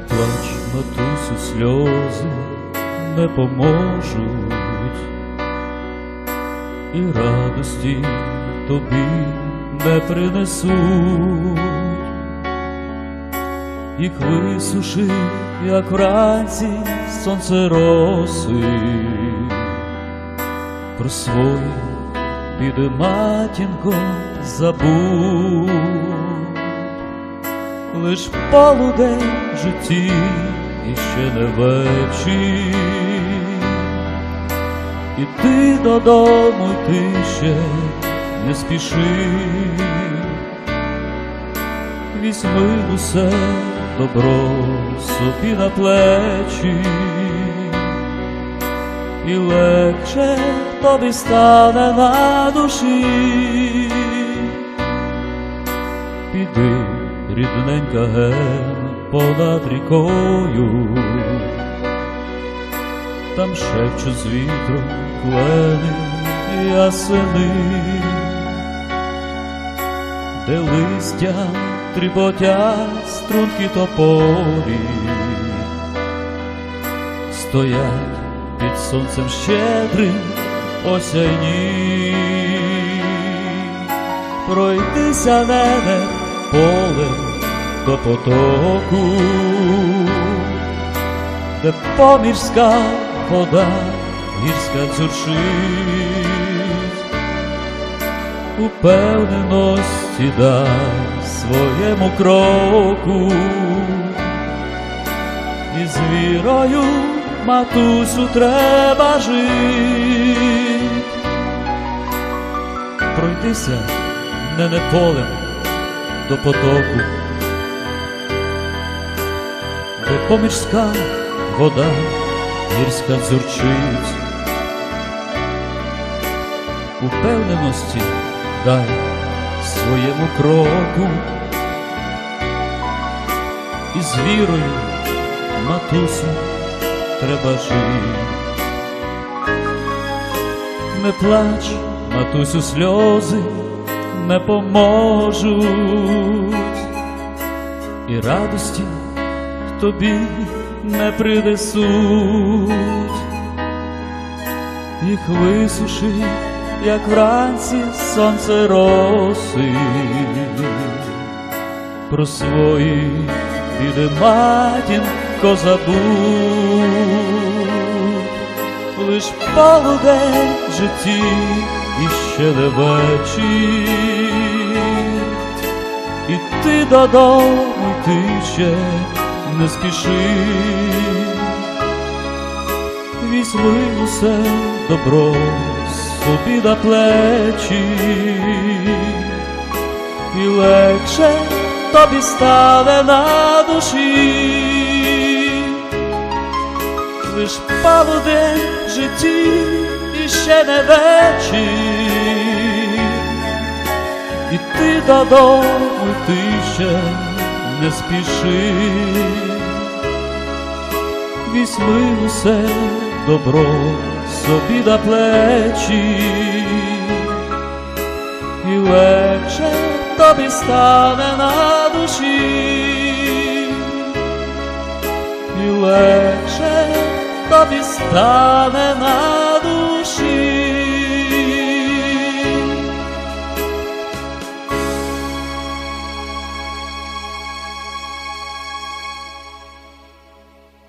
плач, матусю, сльози не поможуть, і радості тобі не принесуть, їх висуши, як вранці сонце роси, про свої біди матінко забудь лиш полудень в житті і ще не вечір. І додому йти ще не спіши, візьми усе добро собі на плечі, і легше тобі стане на душі. Піди, рідненька ген понад рікою, там шепчуть з вітром клени ясени, де листя тріпотять струнки тополі, стоять під сонцем щедрим осяйні. Пройтися нене полем до потоку, де помірська вода гірська дзюрчить, упевненості дай своєму кроку, і з вірою матусю треба жить пройтися не не полем до потоку, де помірська вода гірська дзюрчить, упевненості дай своєму кроку, і з вірою, матусю, треба жити. Не плач, матусю, сльози не поможуть, і радості тобі не принесуть, їх висуши, як вранці сонце роси, про свої біди матінко забудь лиш полудень в житті і ще не вечір, і ти додому йти ще не спіши, візьми усе добро собі на плечі, і легше тобі стане на душі. Лиш полудень в житті і ще не вечір, ти додому йти ще не спіши, візьми усе добро собі на плечі, і легше тобі стане на душі. І легше тобі стане на